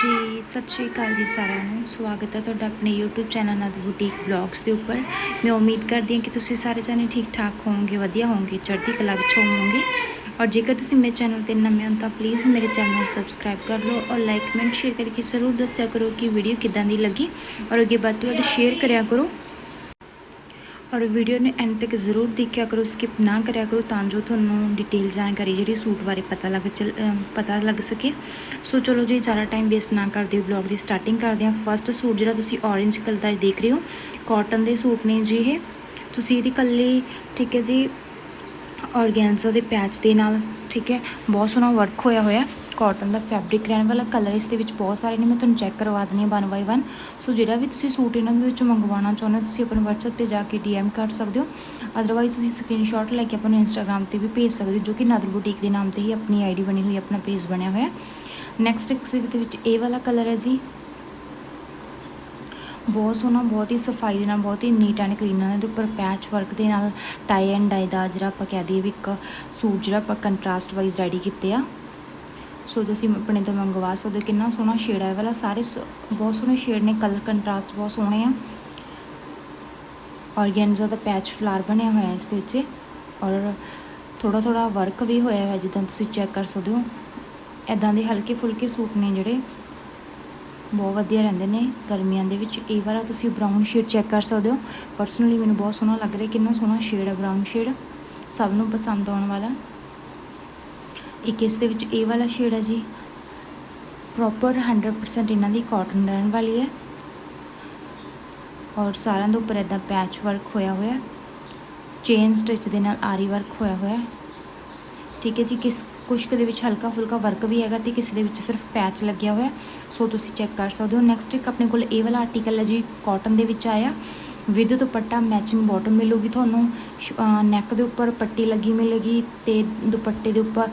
ਜੀ, ਸਤਿ ਸ਼੍ਰੀ ਅਕਾਲ ਜੀ ਸਾਰਿਆਂ ਨੂੰ। ਸਵਾਗਤ ਹੈ ਤੁਹਾਡਾ ਆਪਣੇ YouTube ਚੈਨਲ ਨਾਲ ਬੁਟੀਕ ਬਲੌਗਸ ਦੇ ਉੱਪਰ। ਮੈਂ ਉਮੀਦ ਕਰਦੀ ਹਾਂ ਕਿ ਤੁਸੀਂ ਸਾਰੇ ਜਾਣੇ ਠੀਕ ਠਾਕ ਹੋਵੋਗੇ, ਵਧੀਆ ਹੋਵੋਗੇ, ਚੜ੍ਹਦੀ ਕਲਾ ਵਿੱਚ ਹੋਵੋਗੇ। ਔਰ ਜੇਕਰ ਤੁਸੀਂ ਮੇਰੇ ਚੈਨਲ ਤੇ ਨਵੇਂ ਹੋ ਤਾਂ ਪਲੀਜ਼ ਮੇਰੇ ਚੈਨਲ ਨੂੰ ਸਬਸਕ੍ਰਾਈਬ ਕਰ ਲਓ ਔਰ ਲਾਈਕ ਕਮੈਂਟ ਸ਼ੇਅਰ ਕਰਕੇ ਜ਼ਰੂਰ ਦੱਸਿਆ ਕਰੋ ਕਿ ਵੀਡੀਓ ਕਿੱਦਾਂ ਦੀ ਲੱਗੀ। ਔਰ ਅੱਗੇ ਵੱਧ ਤੋਂ ਵੱਧ ਸ਼ੇਅਰ ਕਰਿਆ ਕਰੋ। ਔਰ ਵੀਡੀਓ ਨੂੰ ਐਂਡ ਤੱਕ ਜ਼ਰੂਰ ਦੇਖਿਆ ਕਰੋ ਸਕਿਪ ਨਾ ਕਰਿਆ ਕਰੋ ਤਾਂ ਜੋ ਤੁਹਾਨੂੰ ਡਿਟੇਲ ਜਾਣਕਾਰੀ ਜਿਹੜੀ ਸੂਟ ਬਾਰੇ ਪਤਾ ਲੱਗ ਚੱਲ ਪਤਾ ਲੱਗ ਸਕੇ। ਸੋ ਚਲੋ ਜੀ, ਜ਼ਿਆਦਾ ਟਾਈਮ ਵੇਸਟ ਨਾ ਕਰਦੇ ਹੋ ਬਲੌਗ ਦੀ ਸਟਾਰਟਿੰਗ ਕਰਦੇ ਹਾਂ। ਫਸਟ ਸੂਟ ਜਿਹੜਾ ਤੁਸੀਂ orange ਕਲਰ ਦਾ ਦੇਖ ਰਹੇ ਹੋ ਕਾਟਨ ਦੇ ਸੂਟ ਨੇ ਜੀ ਇਹ। ਤੁਸੀਂ ਇਹਦੀ ਕੱਲੀ ਠੀਕ ਹੈ ਜੀ ਔਰਗੈਂਜ਼ਾ ਦੇ ਪੈਚ ਦੇ ਨਾਲ, ਠੀਕ ਹੈ, ਬਹੁਤ ਸੋਹਣਾ ਵਰਕ ਹੋਇਆ ਹੋਇਆ। ਕਾਟਨ ਦਾ ਫੈਬਰਿਕ ਰਹਿਣ ਵਾਲਾ ਕਲਰ ਇਸ ਦੇ ਵਿੱਚ ਬਹੁਤ ਸਾਰੇ ਨੇ, ਮੈਂ ਤੁਹਾਨੂੰ ਚੈੱਕ ਕਰਵਾ ਦਿੰਦੀ ਹਾਂ ਵਨ ਬਾਈ ਵਨ ਸੋ ਜਿਹੜਾ ਵੀ ਤੁਸੀਂ ਸੂਟ ਇਹਨਾਂ ਦੇ ਵਿੱਚੋਂ ਮੰਗਵਾਉਣਾ ਚਾਹੁੰਦੇ ਹੋ, ਤੁਸੀਂ ਆਪਣੇ WhatsApp ਤੇ ਜਾ ਕੇ DM ਕਰ ਸਕਦੇ ਹੋ। ਅਦਰਵਾਈਜ਼ ਤੁਸੀਂ ਸਕਰੀਨਸ਼ਾਟ ਲੈ ਕੇ ਆਪਾਂ ਨੂੰ Instagram ਤੇ ਵੀ ਭੇਜ ਸਕਦੇ ਹੋ, ਜੋ ਕਿ ਨਾਦਰ ਬੁਟੀਕ ਦੇ ਨਾਮ ਤੇ ਹੀ ਆਪਣੀ ਆਈਡੀ ਬਣੀ ਹੋਈ, ਆਪਣਾ ਪੇਜ ਬਣਿਆ ਹੋਇਆ। ਨੈਕਸਟ ਇੱਕ ਦੇ ਵਿੱਚ ਇਹ ਵਾਲਾ ਕਲਰ ਹੈ ਜੀ। ਬਹੁਤ ਸੋਹਣਾ, ਬਹੁਤ ਹੀ ਸਫ਼ਾਈ ਦੇ ਨਾਲ, ਬਹੁਤ ਹੀ ਨੀਟ ਐਂਡ ਕਲੀਨ ਨਾਲ, ਇਹਦੇ ਉੱਪਰ ਪੈਚ ਵਰਕ ਦੇ ਨਾਲ ਟਾਈ ਐਂਡ ਡਾਈ ਦਾ ਜਿਹੜਾ ਆਪਾਂ ਕਹਿ ਦਈਏ ਵੀ ਇੱਕ ਸੂਟ ਜਿਹੜਾ ਆਪਾਂ ਕੰਟਰਾਸਟ ਵਾਈਜ਼ ਰੈਡੀ ਕੀਤੇ ਆ। ਸੋ ਤੁਸੀਂ ਆਪਣੇ ਤੋਂ ਮੰਗਵਾ ਸਕਦੇ ਹੋ। ਕਿੰਨਾ ਸੋਹਣਾ ਸ਼ੇਡ ਹੈ। ਇਹ ਵਾਲਾ ਸਾਰੇ ਸ- ਬਹੁਤ ਸੋਹਣੇ ਸ਼ੇਡ ਨੇ। ਕਲਰ ਕੰਟਰਾਸਟ ਬਹੁਤ ਸੋਹਣੇ ਆ। ਔਰਗੈਂਜ਼ਾ ਦਾ ਪੈਚ ਫਲਾਰ ਬਣਿਆ ਹੋਇਆ ਇਸ ਦੇ ਉੱਤੇ। ਔਰ ਥੋੜਾ ਥੋੜਾ ਵਰਕ ਵੀ ਹੋਇਆ ਹੋਇਆ, ਜਿੱਦਾਂ ਤੁਸੀਂ ਚੈੱਕ ਕਰ ਸਕਦੇ ਹੋ। ਐਦਾਂ ਦੇ ਹਲਕੇ ਫੁਲਕੇ ਸੂਟ ਨੇ ਜਿਹੜੇ। ਬਹੁਤ ਵਧੀਆ ਰਹਿੰਦੇ ਨੇ ਗਰਮੀਆਂ ਦੇ ਵਿੱਚ। ਇਹ ਵਾਲਾ ਤੁਸੀਂ ਬਰਾਊਨ ਸ਼ੇਡ ਚੈੱਕ ਕਰ ਸਕਦੇ ਹੋ। ਪਰਸਨਲੀ ਮੈਨੂੰ ਬਹੁਤ ਸੋਹਣਾ ਲੱਗ ਰਿਹਾ। ਕਿੰਨਾ ਸੋਹਣਾ ਸ਼ੇਡ ਹੈ ਬਰਾਊਨ ਸ਼ੇਡ ਸਭ ਨੂੰ ਪਸੰਦ ਆਉਣ ਵਾਲਾ। ਇੱਕ ਇਸ ਦੇ ਵਿੱਚ ਇਹ ਵਾਲਾ ਸ਼ੇਡ ਹੈ ਜੀ। ਪ੍ਰੋਪਰ 100% ਇਹਨਾਂ ਦੀ ਕਾਟਨ ਰਹਿਣ ਵਾਲੀ ਹੈ। ਔਰ ਸਾਰਿਆਂ ਦੇ ਉੱਪਰ ਇਦਾਂ ਪੈਚ ਵਰਕ ਹੋਇਆ ਹੋਇਆ। ਚੇਨ ਸਟਿਚ ਦੇ ਨਾਲ ਆਰੀ ਵਰਕ ਹੋਇਆ ਹੋਇਆ। ਠੀਕ ਹੈ ਜੀ, ਕਿਸ ਕੁਛ ਕੁ ਦੇ ਵਿੱਚ ਹਲਕਾ ਫੁਲਕਾ ਵਰਕ ਵੀ ਹੈਗਾ ਤੇ ਕਿਸੇ ਦੇ ਵਿੱਚ ਸਿਰਫ ਪੈਚ ਲੱਗਿਆ ਹੋਇਆ। ਸੋ ਤੁਸੀਂ ਚੈੱਕ ਕਰ ਸਕਦੇ ਹੋ। ਨੈਕਸਟ ਇੱਕ ਆਪਣੇ ਕੋਲ ਇਹ ਵਾਲਾ ਆਰਟੀਕਲ ਹੈ ਜੀ ਕਾਟਨ ਦੇ ਵਿੱਚ ਆਇਆ। ਵਿਦ ਦੁਪੱਟਾ ਮੈਚਿੰਗ ਬਾਟਮ ਮਿਲੂਗੀ ਤੁਹਾਨੂੰ। ਨੈਕ ਦੇ ਉੱਪਰ ਪੱਟੀ ਲੱਗੀ ਮਿਲੇਗੀ ਤੇ ਦੁਪੱਟੇ ਦੇ ਉੱਪਰ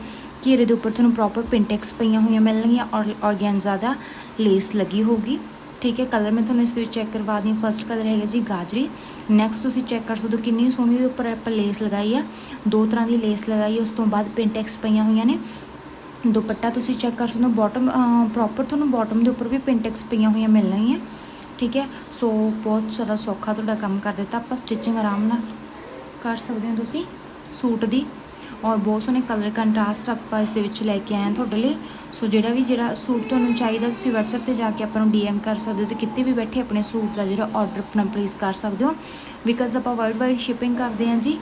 ਘੇਰੇ ਦੇ ਉੱਪਰ ਤੁਹਾਨੂੰ ਪ੍ਰੋਪਰ ਪਿੰਟੈਕਸ ਪਈਆਂ ਹੋਈਆਂ ਮਿਲਣਗੀਆਂ ਔਰ ਔਰਗੈਂਜ਼ਾ ਦਾ ਲੇਸ ਲੱਗੀ ਹੋਊਗੀ। ਠੀਕ ਹੈ ਕਲਰ ਮੈਂ ਤੁਹਾਨੂੰ ਇਸ ਦੇ ਵਿੱਚ ਚੈੱਕ ਕਰਵਾ ਦਿਆਂ। ਫਸਟ ਕਲਰ ਹੈਗਾ ਜੀ ਗਾਜਰੀ। ਨੈਕਸਟ ਤੁਸੀਂ ਚੈੱਕ ਕਰ ਸਕਦੇ ਹੋ ਕਿੰਨੀ ਸੋਹਣੀ ਇਹਦੇ ਉੱਪਰ ਆਪਾਂ ਲੇਸ ਲਗਾਈ ਆ। ਦੋ ਤਰ੍ਹਾਂ ਦੀ ਲੇਸ ਲਗਾਈ ਉਸ ਤੋਂ ਬਾਅਦ ਪਿੰਟੈਕਸ ਪਈਆਂ ਹੋਈਆਂ ਨੇ। ਦੁਪੱਟਾ ਤੁਸੀਂ ਚੈੱਕ ਕਰ ਸਕਦੇ ਹੋ ਬਾਟਮ ਪ੍ਰੋਪਰ ਤੁਹਾਨੂੰ ਬਾਟਮ ਦੇ ਉੱਪਰ ਵੀ ਪਿੰਟੈਕਸ ਪਈਆਂ ਹੋਈਆਂ ਮਿਲਣਗੀਆਂ। ਠੀਕ ਹੈ ਸੋ ਬਹੁਤ ਜ਼ਿਆਦਾ ਸੌਖਾ ਤੁਹਾਡਾ ਕੰਮ ਕਰ ਦਿੱਤਾ। ਆਪਾਂ ਸਟਿਚਿੰਗ ਆਰਾਮ ਨਾਲ ਕਰ ਸਕਦੇ ਹੋ ਤੁਸੀਂ ਸੂਟ ਦੀ। ਔਰ ਬਹੁਤ ਸੋਹਣੇ ਕਲਰ ਕੰਟਰਾਸਟ ਆਪਾਂ ਇਸ ਦੇ ਵਿੱਚ ਲੈ ਕੇ ਆਏ ਹਾਂ ਤੁਹਾਡੇ ਲਈ। ਸੋ ਜਿਹੜਾ ਵੀ ਜਿਹੜਾ ਸੂਟ ਤੁਹਾਨੂੰ ਚਾਹੀਦਾ, ਤੁਸੀਂ WhatsApp ਤੇ ਜਾ ਕੇ ਆਪਾਂ ਨੂੰ DM ਕਰ ਸਕਦੇ ਹੋ ਤੇ ਕਿਤੇ ਵੀ ਬੈਠੇ ਆਪਣੇ ਸੂਟ ਦਾ ਜਿਹੜਾ ਆਰਡਰ ਆਪਣਾ ਪਲੇਸ ਕਰ ਸਕਦੇ ਹੋ। ਬਿਕਾਜ਼ ਆਪਾਂ ਵਰਲਡ ਵਾਈਡ ਸ਼ਿਪਿੰਗ ਕਰਦੇ ਹਾਂ ਜੀ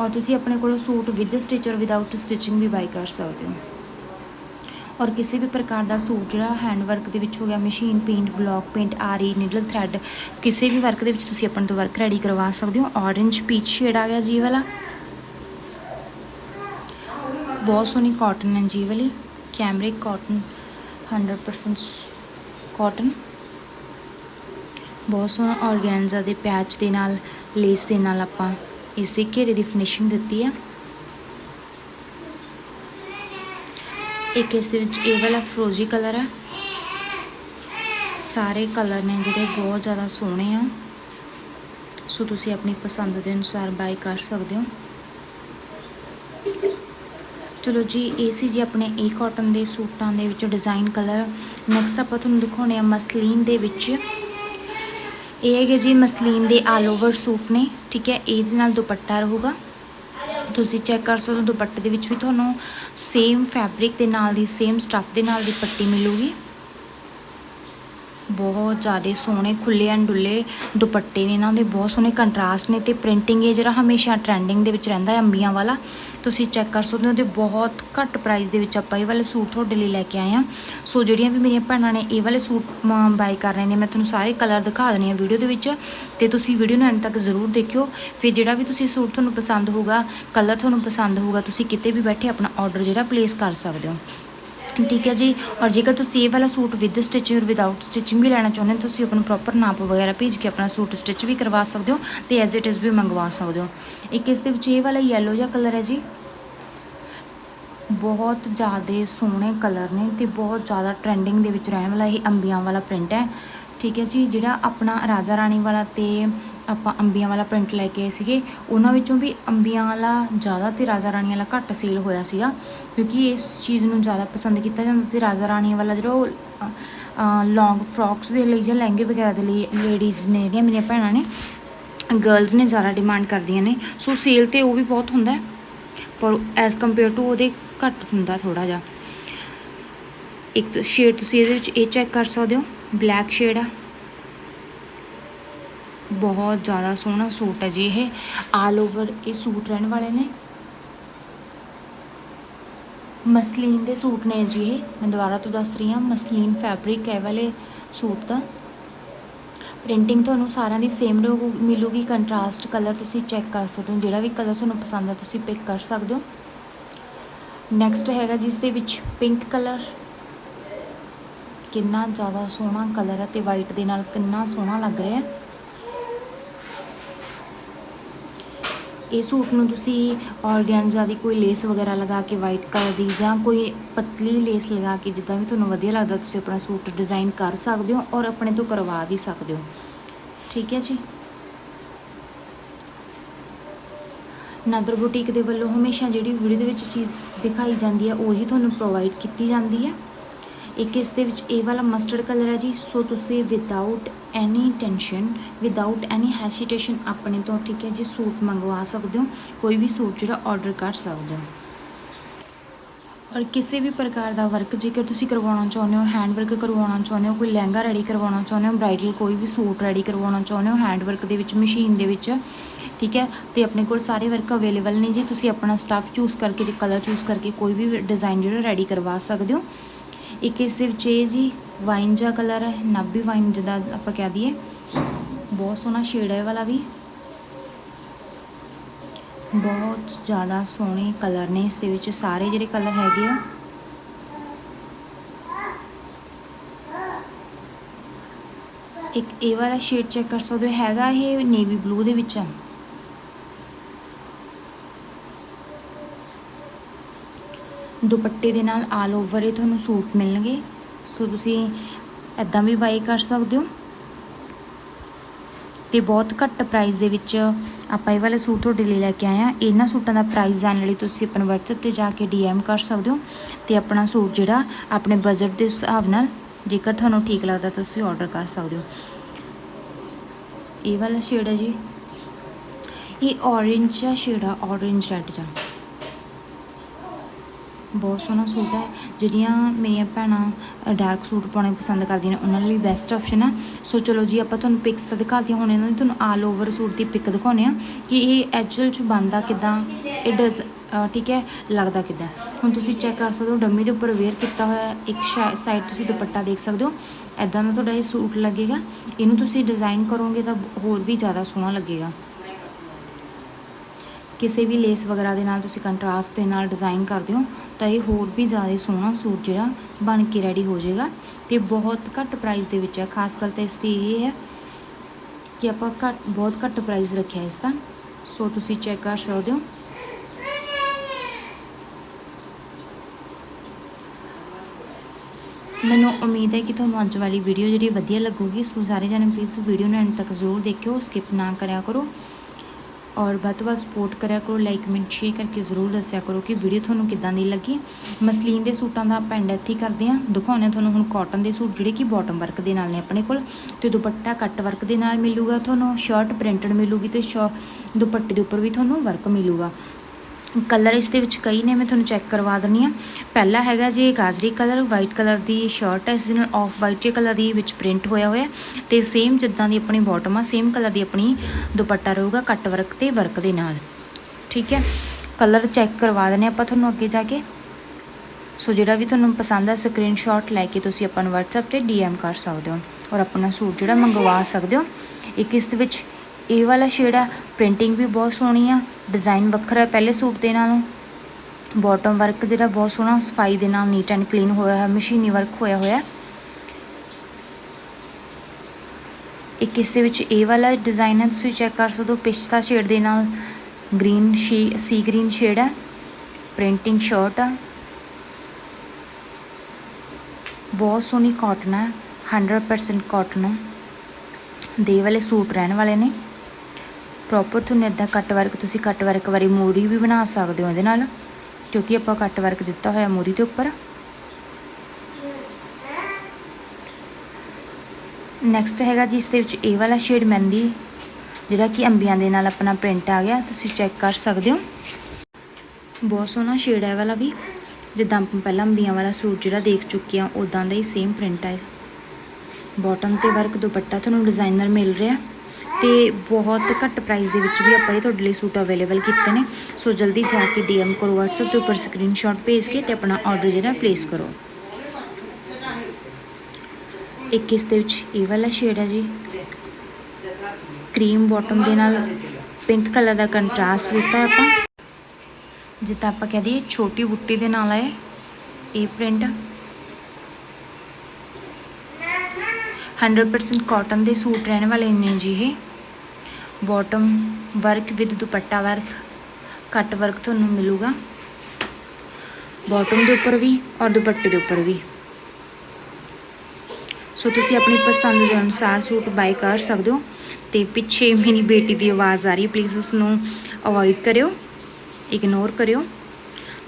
ਔਰ ਤੁਸੀਂ ਆਪਣੇ ਕੋਲੋਂ ਸੂਟ ਵਿਦ ਸਟਿਚ ਔਰ ਵਿਦਆਊਟ ਸਟਿਚਿੰਗ ਵੀ ਬਾਈ ਕਰ ਸਕਦੇ ਹੋ। ਔਰ ਕਿਸੇ ਵੀ ਪ੍ਰਕਾਰ ਦਾ ਸੂਟ ਜਿਹੜਾ ਹੈਂਡ ਵਰਕ ਦੇ ਵਿੱਚ ਹੋ ਗਿਆ machine paint block paint aari needle thread ਕਿਸੇ ਵੀ ਵਰਕ ਦੇ ਵਿੱਚ ਤੁਸੀਂ ਆਪਾਂ ਤੋਂ ਵਰਕ ਰੈਡੀ ਕਰਵਾ ਸਕਦੇ ਹੋ। ਔਰੇਂਜ ਪੀਚ ਸ਼ੇਡ ਆ ਗਿਆ ਜੀ ਵਾਲਾ। ਬਹੁਤ ਸੋਹਣੀ ਕਾਟਨ ਹੈ ਜੀ ਇਹ ਵਾਲੀ ਕੈਮਰਿਕ ਕਾਟਨ 100% ਕਾਟਨ ਬਹੁਤ ਸੋਹਣਾ ਔਰਗੈਂਜ਼ਾ ਦੇ ਪੈਚ ਦੇ ਨਾਲ ਲੇਸ ਦੇ ਨਾਲ ਆਪਾਂ ਇਸ ਦੇ ਘੇਰੇ ਦੀ ਫਿਨਿਸ਼ਿੰਗ ਦਿੱਤੀ ਆ। ਇੱਕ ਇਸ ਦੇ ਵਿੱਚ ਇਹ ਵਾਲਾ ਫਰੋਜ਼ੀ ਕਲਰ ਹੈ ਸਾਰੇ ਕਲਰ ਨੇ ਜਿਹੜੇ ਬਹੁਤ ਜ਼ਿਆਦਾ ਸੋਹਣੇ ਆ। ਸੋ ਤੁਸੀਂ ਆਪਣੀ ਪਸੰਦ ਦੇ ਅਨੁਸਾਰ ਬਾਈ ਕਰ ਸਕਦੇ ਹੋ। ਚਲੋ ਜੀ, ਇਹ ਸੀ ਜੀ ਆਪਣੇ ਇਹ ਕਾਟਨ ਦੇ ਸੂਟਾਂ ਦੇ ਵਿੱਚ ਡਿਜ਼ਾਈਨ ਕਲਰ ਨੈਕਸਟ ਆਪਾਂ ਤੁਹਾਨੂੰ ਦਿਖਾਉਣੇ ਆ ਮਸਲੀਨ ਦੇ ਵਿੱਚ। ਇਹ ਹੈਗੇ ਜੀ ਮਸਲੀਨ ਦੇ ਆਲ ਓਵਰ ਸੂਟ ਨੇ, ਠੀਕ ਹੈ? ਇਹਦੇ ਨਾਲ ਦੁਪੱਟਾ ਰਹੂਗਾ। ਤੁਸੀਂ ਚੈੱਕ ਕਰ ਸਕਦੇ ਹੋ ਦੁਪੱਟੇ ਦੇ ਵਿੱਚ ਵੀ ਤੁਹਾਨੂੰ ਸੇਮ ਫੈਬਰਿਕ ਦੇ ਨਾਲ ਦੀ ਸੇਮ ਸਟੱਫ ਦੇ ਨਾਲ ਦੀ ਪੱਟੀ ਮਿਲੂਗੀ। ਬਹੁਤ ਜ਼ਿਆਦਾ ਸੋਹਣੇ ਖੁੱਲੇ ਐਂਡ ਡੁੱਲੇ ਦੁਪੱਟੇ ਨੇ ਇਹਨਾਂ ਦੇ, ਬਹੁਤ ਸੋਹਣੇ ਕੰਟਰਾਸਟ ਨੇ ਤੇ ਪ੍ਰਿੰਟਿੰਗ ਇਹ ਜਿਹੜਾ ਹਮੇਸ਼ਾ ਟ੍ਰੈਂਡਿੰਗ ਦੇ ਵਿੱਚ ਰਹਿੰਦਾ ਹੈ ਅੰਬੀਆਂ ਵਾਲਾ, ਤੁਸੀਂ ਚੈੱਕ ਕਰ ਸਕਦੇ ਹੋ ਤੇ ਬਹੁਤ ਘੱਟ ਪ੍ਰਾਈਸ ਦੇ ਵਿੱਚ ਆਪਾਂ ਇਹ ਵਾਲੇ ਸੂਟ ਤੁਹਾਡੇ ਲਈ ਲੈ ਕੇ ਆਏ ਹਾਂ। ਸੋ ਜਿਹੜੀਆਂ ਵੀ ਮੇਰੀਆਂ ਭੈਣਾਂ ਨੇ ਇਹ ਵਾਲੇ ਸੂਟ ਬਾਈ ਕਰ ਰਹੇ ਨੇ, ਮੈਂ ਤੁਹਾਨੂੰ ਸਾਰੇ ਕਲਰ ਦਿਖਾ ਦੇਣੇ ਆ ਵੀਡੀਓ ਦੇ ਵਿੱਚ ਤੇ ਤੁਸੀਂ ਵੀਡੀਓ ਨੂੰ ਐਂਡ ਤੱਕ ਜ਼ਰੂਰ ਦੇਖਿਓ। ਫਿਰ ਜਿਹੜਾ ਵੀ ਤੁਸੀਂ ਸੂਟ ਤੁਹਾਨੂੰ ਪਸੰਦ ਹੋਊਗਾ ਕਲਰ ਤੁਹਾਨੂੰ ਪਸੰਦ ਹੋਊਗਾ, ਤੁਸੀਂ ਕਿਤੇ ਵੀ ਬੈਠੇ ਆਪਣਾ ਆਰਡਰ ਜਿਹੜਾ ਪਲੇਸ ਕਰ ਸਕਦੇ ਹੋ। ਠੀਕ ਹੈ ਜੀ। ਔਰ ਜੇਕਰ ਤੁਸੀਂ ਇਹ ਵਾਲਾ ਸੂਟ ਵਿਦ ਸਟਿਚਿੰਗ ਔਰ ਵਿਦਆਊਟ ਸਟਿਚਿੰਗ ਵੀ ਲੈਣਾ ਚਾਹੁੰਦੇ ਹੋ ਤਾਂ ਤੁਸੀਂ ਆਪਣਾ ਪ੍ਰੋਪਰ ਨਾਪ ਵਗੈਰਾ ਭੇਜ ਕੇ ਆਪਣਾ ਸੂਟ ਸਟਿਚ ਵੀ ਕਰਵਾ ਸਕਦੇ ਹੋ ਤੇ ਐਜ਼ ਇਟ ਇਜ਼ ਵੀ ਮੰਗਵਾ ਸਕਦੇ ਹੋ। ਇੱਕ ਇਸ ਦੇ ਵਿੱਚ ਇਹ ਵਾਲਾ ਯੈਲੋ ਜਿਹਾ ਕਲਰ ਹੈ ਜੀ। ਬਹੁਤ ਜ਼ਿਆਦਾ ਸੋਹਣੇ ਕਲਰ ਨੇ ਤੇ ਬਹੁਤ ਜ਼ਿਆਦਾ ਟ੍ਰੈਂਡਿੰਗ ਦੇ ਵਿੱਚ ਰਹਿਣ ਵਾਲਾ ਇਹ ਅੰਬੀਆਂ ਵਾਲਾ ਪ੍ਰਿੰਟ ਹੈ। ਠੀਕ ਹੈ ਜੀ, ਜਿਹੜਾ ਆਪਣਾ ਰਾਜਾ ਰਾਣੀ ਵਾਲਾ ਤੇ ਆਪਾਂ ਅੰਬੀਆਂ ਵਾਲਾ ਪ੍ਰਿੰਟ ਲੈ ਕੇ ਆਏ ਸੀਗੇ, ਉਹਨਾਂ ਵਿੱਚੋਂ ਵੀ ਅੰਬੀਆਂ ਵਾਲਾ ਜ਼ਿਆਦਾ ਤੇ ਰਾਜਾ ਰਾਣੀ ਵਾਲਾ ਘੱਟ ਸੇਲ ਹੋਇਆ ਸੀਗਾ, ਕਿਉਂਕਿ ਇਸ ਚੀਜ਼ ਨੂੰ ਜ਼ਿਆਦਾ ਪਸੰਦ ਕੀਤਾ ਜਾਂਦਾ ਤੇ ਰਾਜਾ ਰਾਣੀ ਵਾਲਾ ਜਿਹੜਾ ਉਹ ਲੌਂਗ ਫਰੋਕਸ ਦੇ ਲਈ ਜਾਂ ਲਹਿੰਗੇ ਵਗੈਰਾ ਦੇ ਲਈ ਲੇਡੀਜ਼ ਨੇ, ਜਿਹੜੀਆਂ ਮੇਰੀਆਂ ਭੈਣਾਂ ਨੇ ਗਰਲਸ ਨੇ ਜ਼ਿਆਦਾ ਡਿਮਾਂਡ ਕਰਦੀਆਂ ਨੇ ਸੋ ਸੇਲ ਤੇ ਉਹ ਵੀ ਬਹੁਤ ਹੁੰਦਾ ਪਰ ਐਜ਼ ਕੰਪੇਅਰ ਟੂ ਉਹਦੇ ਘੱਟ ਹੁੰਦਾ ਥੋੜਾ ਜਿਹਾ। ਇੱਕ ਸ਼ੇਡ ਤੁਸੀਂ ਇਹਦੇ ਵਿੱਚ ਇਹ ਚੈੱਕ ਕਰ ਸਕਦੇ ਹੋ ਬਲੈਕ ਸ਼ੇਡ ਆ। ਬਹੁਤ ਜ਼ਿਆਦਾ ਸੋਹਣਾ ਸੂਟ ਹੈ ਜੀ ਇਹ। ਆਲ ਓਵਰ ਇਹ ਸੂਟ ਰਹਿਣ ਵਾਲੇ ਨੇ। ਮਸਲੀਨ ਦੇ ਸੂਟ ਨੇ ਜੀ ਇਹ। ਮੈਂ ਦੁਬਾਰਾ ਤੋਂ ਦੱਸ ਰਹੀ ਹਾਂ, ਮਸਲੀਨ ਫੈਬਰਿਕ ਹੈ ਵਾਲੇ ਸੂਟ ਦਾ। ਪ੍ਰਿੰਟਿੰਗ ਤੁਹਾਨੂੰ ਸਾਰਿਆਂ ਦੀ ਸੇਮ ਮਿਲੂਗੀ। ਕੰਟਰਾਸਟ ਕਲਰ ਤੁਸੀਂ ਚੈੱਕ ਕਰ ਸਕਦੇ ਹੋ। ਜਿਹੜਾ ਵੀ ਕਲਰ ਤੁਹਾਨੂੰ ਪਸੰਦ ਆ, ਤੁਸੀਂ ਪਿਕ ਕਰ ਸਕਦੇ ਹੋ। ਨੈਕਸਟ ਹੈਗਾ ਜਿਸ ਦੇ ਵਿੱਚ ਪਿੰਕ ਕਲਰ ਕਿੰਨਾ ਜ਼ਿਆਦਾ ਸੋਹਣਾ ਕਲਰ ਹੈ ਤੇ ਵਾਈਟ ਦੇ ਨਾਲ ਕਿੰਨਾ ਸੋਹਣਾ ਲੱਗ ਰਿਹਾ ਹੈ। ਇਹ ਸੂਟ ਨੂੰ ਤੁਸੀਂ ਔਰਗੈਂਜ਼ਾ ਦੀ ਕੋਈ ਲੇਸ ਵਗੈਰਾ ਲਗਾ ਕੇ ਵਾਈਟ ਕਲਰ ਦੀ ਜਾਂ ਕੋਈ ਪਤਲੀ ਲੇਸ ਲਗਾ ਕੇ ਜਿੱਦਾਂ ਵੀ ਤੁਹਾਨੂੰ ਵਧੀਆ ਲੱਗਦਾ, ਤੁਸੀਂ ਆਪਣਾ ਸੂਟ ਡਿਜ਼ਾਈਨ ਕਰ ਸਕਦੇ ਹੋ ਔਰ ਆਪਣੇ ਤੋਂ ਕਰਵਾ ਵੀ ਸਕਦੇ ਹੋ। ਠੀਕ ਹੈ ਜੀ? ਨਾਦਰ ਬੁਟੀਕ ਦੇ ਵੱਲੋਂ ਹਮੇਸ਼ਾ ਜਿਹੜੀ ਵੀਡੀਓ ਦੇ ਵਿੱਚ ਚੀਜ਼ ਦਿਖਾਈ ਜਾਂਦੀ ਹੈ, ਉਹੀ ਤੁਹਾਨੂੰ ਪ੍ਰੋਵਾਈਡ ਕੀਤੀ ਜਾਂਦੀ ਹੈ। ਇੱਕ ਇਸ ਦੇ ਵਿੱਚ ਇਹ ਵਾਲਾ ਮਸਟਰਡ ਕਲਰ ਹੈ ਜੀ। ਸੋ ਤੁਸੀਂ without any tension without any hesitation ਆਪਣੇ ਤੋਂ ਠੀਕ ਹੈ ਜੀ, ਸੂਟ ਮੰਗਵਾ ਸਕਦੇ ਹੋ। ਕੋਈ ਵੀ ਸੂਟ ਜਿਹੜਾ ਆਰਡਰ ਕਰ ਸਕਦੇ ਹੋ। ਔਰ ਕਿਸੇ ਵੀ ਪ੍ਰਕਾਰ ਦਾ ਵਰਕ ਜੇਕਰ ਤੁਸੀਂ ਕਰਵਾਉਣਾ ਚਾਹੁੰਦੇ ਹੋ ਹੈਂਡ ਵਰਕ ਕਰਵਾਉਣਾ ਚਾਹੁੰਦੇ ਹੋ, ਕੋਈ ਲਹਿੰਗਾ ਰੈਡੀ ਕਰਵਾਉਣਾ ਚਾਹੁੰਦੇ ਹੋ ਬ੍ਰਾਈਡਲ ਕੋਈ ਵੀ ਸੂਟ ਰੈਡੀ ਕਰਵਾਉਣਾ ਚਾਹੁੰਦੇ ਹੋ ਹੈਂਡ ਵਰਕ ਦੇ ਵਿੱਚ ਮਸ਼ੀਨ ਦੇ ਵਿੱਚ, ਠੀਕ ਹੈ। ਤੇ ਆਪਣੇ ਕੋਲ ਸਾਰੇ ਵਰਕ ਅਵੇਲੇਬਲ ਨੇ ਜੀ। ਤੁਸੀਂ ਆਪਣਾ ਸਟੱਫ ਚੂਜ਼ ਕਰਕੇ ਤੇ ਕਲਰ ਚੂਜ਼ ਕਰਕੇ ਕੋਈ ਵੀ ਡਿਜ਼ਾਈਨ ਜਿਹੜਾ ਰੈਡੀ ਕਰਵਾ ਸਕਦੇ ਹੋ। ਇੱਕ ਇਸ ਦੇ ਵਿੱਚ ਇਹ ਜੀ ਵਾਈਨ ਜਿਹਾ ਕਲਰ ਹੈ, ਨਾਭੀ ਵਾਈਨ ਜਿੱਦਾਂ ਆਪਾਂ ਕਹਿ ਦਈਏ। ਬਹੁਤ ਸੋਹਣਾ ਸ਼ੇਡ ਹੈ ਇਹ ਵਾਲਾ ਵੀ। ਬਹੁਤ ਜ਼ਿਆਦਾ ਸੋਹਣੇ ਕਲਰ ਨੇ ਇਸ ਦੇ ਵਿੱਚ, ਸਾਰੇ ਜਿਹੜੇ ਕਲਰ ਹੈਗੇ ਆ। ਇੱਕ ਇਹ ਵਾਲਾ ਸ਼ੇਡ ਚੈੱਕ ਕਰ ਸਕਦੇ ਹੋ, ਹੈਗਾ ਇਹ ਨੇਵੀ ਬਲੂ ਦੇ ਵਿੱਚ। ਦੁਪੱਟੇ ਦੇ ਨਾਲ ਆਲ ਓਵਰ ਇਹ ਤੁਹਾਨੂੰ ਸੂਟ ਮਿਲਣਗੇ। ਸੋ ਤੁਸੀਂ ਐਦਾਂ ਵੀ ਬਾਈ ਕਰ ਸਕਦੇ ਹੋ। ਤੇ ਬਹੁਤ ਘੱਟ ਪ੍ਰਾਈਸ ਦੇ ਵਿੱਚ ਆਪਾਂ ਇਹ ਵਾਲੇ ਸੂਟ ਤੁਹਾਡੇ ਲਈ ਲੈ ਕੇ ਆਏ ਆ ਇਹਨਾਂ ਸੂਟਾਂ ਦਾ ਪ੍ਰਾਈਸ ਜਾਣਨ ਲਈ ਤੁਸੀਂ ਆਪਣਾ WhatsApp ਤੇ ਜਾ ਕੇ DM ਕਰ ਸਕਦੇ ਹੋ ਤੇ ਆਪਣਾ ਸੂਟ ਜਿਹੜਾ ਆਪਣੇ ਬਜਟ ਦੇ ਹਿਸਾਬ ਨਾਲ ਜੇਕਰ ਤੁਹਾਨੂੰ ਠੀਕ ਲੱਗਦਾ ਤੁਸੀਂ ਆਰਡਰ ਕਰ ਸਕਦੇ ਹੋ। ਇਹ ਵਾਲਾ ਸ਼ੇਡ ਹੈ ਜੀ। ਇਹ orange ਜਿਹਾ ਸ਼ੇਡ ਆ, orange ਰੈੱਡ ਜਾਂ। ਬਹੁਤ ਸੋਹਣਾ ਸੂਟ ਹੈ। ਜਿਹੜੀਆਂ ਮੇਰੀਆਂ ਭੈਣਾਂ ਡਾਰਕ ਸੂਟ ਪਾਉਣੇ ਪਸੰਦ ਕਰਦੀਆਂ ਨੇ, ਉਹਨਾਂ ਲਈ ਬੈਸਟ ਆਪਸ਼ਨ ਹੈ ਸੋ ਚਲੋ ਜੀ, ਆਪਾਂ ਤੁਹਾਨੂੰ ਪਿਕਸ ਤਾਂ ਦਿਖਾਤੀਆਂ ਹੁਣ ਇਹਨਾਂ ਦੀ ਤੁਹਾਨੂੰ ਆਲ ਓਵਰ ਸੂਟ ਦੀ ਪਿਕ ਦਿਖਾਉਂਦੇ ਆ ਕਿ ਇਹ ਐਕਚੁਅਲ ਚ ਬਣਦਾ ਕਿਦਾਂ, ਇਹ ਡਸ ਠੀਕ ਹੈ, ਲੱਗਦਾ ਕਿਦਾਂ। ਹੁਣ ਤੁਸੀਂ ਚੈੱਕ ਕਰ ਸਕਦੇ ਹੋ, ਡੰਮੀ ਦੇ ਉੱਪਰ ਵੇਅਰ ਕੀਤਾ ਹੋਇਆ ਹੈ। ਇੱਕ ਸਾਈਡ ਤੁਸੀਂ ਦੁਪੱਟਾ ਦੇਖ ਸਕਦੇ ਹੋ। ਐਦਾਂ ਦਾ ਤੁਹਾਡਾ ਇਹ ਸੂਟ ਲੱਗੇਗਾ। ਇਹਨੂੰ ਤੁਸੀਂ ਡਿਜ਼ਾਈਨ ਕਰੋਗੇ ਤਾਂ ਹੋਰ ਵੀ ਜ਼ਿਆਦਾ ਸੋਹਣਾ ਲੱਗੇਗਾ। ਕਿਸੇ ਵੀ ਲੇਸ ਵਗੈਰਾ ਦੇ ਨਾਲ ਤੁਸੀਂ ਕੰਟਰਾਸਟ ਦੇ ਨਾਲ ਡਿਜ਼ਾਈਨ ਕਰਦੇ ਹੋ, ਤਾਂ ਇਹ ਹੋਰ ਵੀ ਜ਼ਿਆਦਾ ਸੋਹਣਾ ਸੂਟ ਜਿਹੜਾ ਬਣ ਕੇ ਰੈਡੀ ਹੋ ਜਾਏਗਾ ਤੇ ਬਹੁਤ ਘੱਟ ਪ੍ਰਾਈਸ ਦੇ ਵਿੱਚ ਹੈ। ਖਾਸ ਗੱਲ ਤਾਂ ਇਸ ਦੀ ਇਹ ਹੈ ਕਿ ਆਪਾਂ ਘੱਟ, ਬਹੁਤ ਘੱਟ ਪ੍ਰਾਈਸ ਰੱਖਿਆ ਇਸ ਦਾ। ਸੋ ਤੁਸੀਂ ਚੈੱਕ ਕਰ ਸਕਦੇ ਹੋ। ਮੈਨੂੰ ਉਮੀਦ ਹੈ ਕਿ ਤੁਹਾਨੂੰ ਅੱਜ ਵਾਲੀ ਵੀਡੀਓ ਜਿਹੜੀ ਵਧੀਆ ਲੱਗੂਗੀ। ਸੋ ਸਾਰੇ ਜਣੇ ਪਲੀਜ਼ ਵੀਡੀਓ ਨੂੰ ਐਂਡ ਤੱਕ ਜ਼ਰੂਰ ਦੇਖਿਓ ਸਕਿਪ ਨਾ ਕਰਿਆ ਕਰੋ। ਔਰ ਵੱਧ ਤੋਂ ਵੱਧ ਸਪੋਰਟ ਕਰਿਆ ਕਰੋ ਲਾਈਕ ਕਮੈਂਟ ਸ਼ੇਅਰ ਕਰਕੇ ਜ਼ਰੂਰ ਦੱਸਿਆ ਕਰੋ ਕਿ ਵੀਡੀਓ ਤੁਹਾਨੂੰ ਕਿੱਦਾਂ ਦੀ ਲੱਗੀ। ਮਸਲੀਨ ਦੇ ਸੂਟਾਂ ਦਾ ਆਪਾਂ ਐਂਡ ਇੱਥੇ ਹੀ ਕਰਦੇ ਹਾਂ। ਦਿਖਾਉਂਦੇ ਹਾਂ ਤੁਹਾਨੂੰ ਹੁਣ ਕਾਟਨ ਦੇ ਸੂਟ ਜਿਹੜੇ ਕਿ ਬਾਟਮ ਵਰਕ ਦੇ ਨਾਲ ਨੇ ਆਪਣੇ ਕੋਲ। ਤੇ ਦੁਪੱਟਾ ਕੱਟ ਵਰਕ ਦੇ ਨਾਲ ਮਿਲੂਗਾ ਤੁਹਾਨੂੰ ਸ਼ਰਟ ਪ੍ਰਿੰਟਡ ਮਿਲੂਗੀ ਤੇ ਸ਼ੋ ਦੁਪੱਟੇ ਦੇ ਉੱਪਰ ਵੀ ਤੁਹਾਨੂੰ ਵਰਕ ਮਿਲੂਗਾ। ਕਲਰ ਇਸ ਦੇ ਵਿੱਚ ਕਈ ਨੇ, ਮੈਂ ਤੁਹਾਨੂੰ ਚੈੱਕ ਕਰਵਾ ਦਿੰਨੀ ਆ ਪਹਿਲਾ ਹੈਗਾ ਜੀ ਗਾਜਰੀ ਕਲਰ ਵਾਈਟ ਕਲਰ ਦੀ ਸ਼ਰਟ ਹੈ, ਇਸ ਦੇ ਨਾਲ ਆਫ ਵਾਈਟ ਜੇ ਕਲਰ ਦੀ ਵਿੱਚ ਪ੍ਰਿੰਟ ਹੋਇਆ ਹੋਇਆ ਤੇ ਸੇਮ ਜਿੱਦਾਂ ਦੀ ਆਪਣੀ ਬਾਟਮ ਆ ਸੇਮ ਕਲਰ ਦੀ ਆਪਣੀ ਦੁਪੱਟਾ ਰਹੂਗਾ ਕੱਟ ਵਰਕ ਤੇ ਵਰਕ ਦੇ ਨਾਲ। ਠੀਕ ਹੈ? ਕਲਰ ਚੈੱਕ ਕਰਵਾ ਦਿੰਨੇ ਆਪਾਂ ਤੁਹਾਨੂੰ ਅੱਗੇ ਜਾ ਕੇ। ਸੋ ਜਿਹੜਾ ਵੀ ਤੁਹਾਨੂੰ ਪਸੰਦ ਆ ਸਕਰੀਨਸ਼ਾਟ ਲੈ ਕੇ ਤੁਸੀਂ ਆਪਾਂ ਨੂੰ WhatsApp ਤੇ DM ਕਰ ਸਕਦੇ ਹੋ ਔਰ ਆਪਣਾ ਸੂਟ ਜਿਹੜਾ ਮੰਗਵਾ ਸਕਦੇ ਹੋ। ਇੱਕ ਇਸ ਦੇ ਵਿੱਚ ਇਹ ਵਾਲਾ ਸ਼ੇਡ ਆ। ਪ੍ਰਿੰਟਿੰਗ ਵੀ ਬਹੁਤ ਸੋਹਣੀ ਆ। ਡਿਜ਼ਾਈਨ ਵੱਖਰਾ ਪਹਿਲੇ ਸੂਟ ਦੇ ਨਾਲੋਂ। ਬਾਟਮ ਵਰਕ ਜਿਹੜਾ ਬਹੁਤ ਸੋਹਣਾ, ਸਫ਼ਾਈ ਦੇ ਨਾਲ ਨੀਟ ਐਂਡ ਕਲੀਨ ਹੋਇਆ ਹੋਇਆ, ਮਸ਼ੀਨੀ ਵਰਕ ਹੋਇਆ ਹੋਇਆ। ਇੱਕ ਇਸ ਦੇ ਵਿੱਚ ਇਹ ਵਾਲਾ ਡਿਜ਼ਾਈਨ ਹੈ, ਤੁਸੀਂ ਚੈੱਕ ਕਰ ਸਕਦੇ ਹੋ ਪਿਸਤਾ ਸ਼ੇਡ ਦੇ ਨਾਲ ਗ੍ਰੀਨ ਸ਼ੀ ਸੀ ਗ੍ਰੀਨ ਸ਼ੇਡ ਹੈ। ਪ੍ਰਿੰਟਿੰਗ ਸ਼ਰਟ ਆ। ਬਹੁਤ ਸੋਹਣੀ ਕਾਟਨ ਹੈ 100% ਕਾਟਨ ਦੇ ਵਾਲੇ ਸੂਟ ਰਹਿਣ ਵਾਲੇ ਨੇ। ਪ੍ਰੋਪਰ ਤੁਹਾਨੂੰ ਇਦਾਂ ਕੱਟ ਵਰਕ ਤੁਸੀਂ ਕੱਟ ਵਰਕ ਵਾਲੀ ਮੂਰੀ ਵੀ ਬਣਾ ਸਕਦੇ ਹੋ ਇਹਦੇ ਨਾਲ, ਕਿਉਂਕਿ ਆਪਾਂ ਕੱਟ ਵਰਕ ਦਿੱਤਾ ਹੋਇਆ ਮੂਰੀ ਦੇ ਉੱਪਰ। ਨੈਕਸਟ ਹੈਗਾ ਜੀ ਇਸ ਦੇ ਵਿੱਚ ਇਹ ਵਾਲਾ ਸ਼ੇਡ ਮਹਿੰਦੀ, ਜਿਹੜਾ ਕਿ ਅੰਬੀਆਂ ਦੇ ਨਾਲ ਆਪਣਾ ਪ੍ਰਿੰਟ ਆ ਗਿਆ, ਤੁਸੀਂ ਚੈੱਕ ਕਰ ਸਕਦੇ ਹੋ। ਬਹੁਤ ਸੋਹਣਾ ਸ਼ੇਡ ਹੈ ਇਹ ਵਾਲਾ ਵੀ, ਜਿੱਦਾਂ ਆਪਾਂ ਪਹਿਲਾਂ ਅੰਬੀਆਂ ਵਾਲਾ ਸੂਟ ਜਿਹੜਾ ਦੇਖ ਚੁੱਕੇ ਆ ਉਦਾਂ ਦਾ ਹੀ ਸੇਮ ਪ੍ਰਿੰਟ ਹੈ ਬਾਟਮ ਤੇ ਵਰਕ ਦੁਪੱਟਾ ਤੁਹਾਨੂੰ ਡਿਜ਼ਾਈਨਰ ਮਿਲ ਰਿਹਾ। ਤੇ ਬਹੁਤ ਘੱਟ ਪ੍ਰਾਈਸ ਦੇ ਵਿੱਚ ਵੀ ਆਪਾਂ ਇਹ ਤੁਹਾਡੇ ਲਈ ਸੂਟ ਅਵੇਲੇਬਲ ਕੀਤੇ ਨੇ। ਸੋ ਜਲਦੀ ਜਾ ਕੇ ਡੀਐਮ ਕਰੋ WhatsApp ਦੇ ਉੱਪਰ ਸਕਰੀਨਸ਼ਾਟ ਭੇਜ ਕੇ ਤੇ ਆਪਣਾ ਆਰਡਰ ਜਿਹੜਾ ਪਲੇਸ ਕਰੋ। ਇੱਕ ਇਸ ਦੇ ਵਿੱਚ ਇਹ ਵਾਲਾ ਸ਼ੇਡ ਹੈ ਜੀ। ਕਰੀਮ ਬਾਟਮ ਦੇ ਨਾਲ ਪਿੰਕ ਕਲਰ ਦਾ ਕੰਟਰਾਸਟ ਦਿੱਤਾ ਹੈ ਆਪਾਂ। ਜਿੱਦਾਂ ਆਪਾਂ ਕਹਿ ਦਈਏ ਛੋਟੀ ਬੁੱਟੀ ਦੇ ਨਾਲ ਹੈ ਇਹ ਪ੍ਰਿੰਟ 100% ਕਾਟਨ ਦੇ ਸੂਟ ਰਹਿਣ ਵਾਲੇ ਨੇ ਜੀ ਇਹ। Bottom work with dupatta work cut work ਤੁਹਾਨੂੰ ਮਿਲੂਗਾ। ਬਾਟਮ ਦੇ ਉੱਪਰ ਵੀ ਔਰ ਦੁਪੱਟੇ ਦੇ ਉੱਪਰ ਵੀ। ਸੋ ਤੁਸੀਂ ਆਪਣੀ ਪਸੰਦ ਦੇ ਅਨੁਸਾਰ ਸੂਟ ਬਾਈ ਕਰ ਸਕਦੇ ਹੋ ਤੇ ਪਿੱਛੇ ਮੇਰੀ ਬੇਟੀ ਦੀ ਆਵਾਜ਼ ਆ ਰਹੀ ਪਲੀਜ਼ ਉਸ ਨੂੰ ਅਵੋਇਡ ਕਰਿਓ ਇਗਨੋਰ ਕਰਿਓ।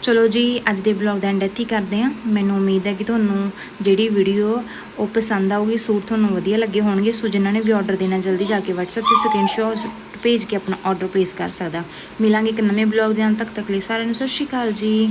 ਚਲੋ ਜੀ, ਅੱਜ ਦੇ ਬਲੌਗ ਦਾ ਐਂਡ ਇੱਥੇ ਹੀ ਕਰਦੇ ਹਾਂ। ਮੈਨੂੰ ਉਮੀਦ ਹੈ ਕਿ ਤੁਹਾਨੂੰ ਜਿਹੜੀ ਵੀਡੀਓ ਉਹ ਪਸੰਦ ਆਊਗੀ, ਸੂਟ ਤੁਹਾਨੂੰ ਵਧੀਆ ਲੱਗੇ ਹੋਣਗੇ। ਸੋ ਜਿਨ੍ਹਾਂ ਨੇ ਵੀ ਆਰਡਰ ਦੇਣਾ, ਜਲਦੀ ਜਾ ਕੇ WhatsApp ਤੇ ਸਕਰੀਨਸ਼ਾਟ ਭੇਜ ਕੇ ਆਪਣਾ ਆਰਡਰ ਪਲੇਸ ਕਰ ਸਕਦਾ। ਮਿਲਾਂਗੇ ਇੱਕ ਨਵੇਂ ਬਲੌਗ ਦੇ ਅੰਤ ਤੱਕ ਤੱਕ ਲਈ ਸਾਰਿਆਂ ਨੂੰ ਸਤਿ ਸ਼੍ਰੀ ਅਕਾਲ ਜੀ।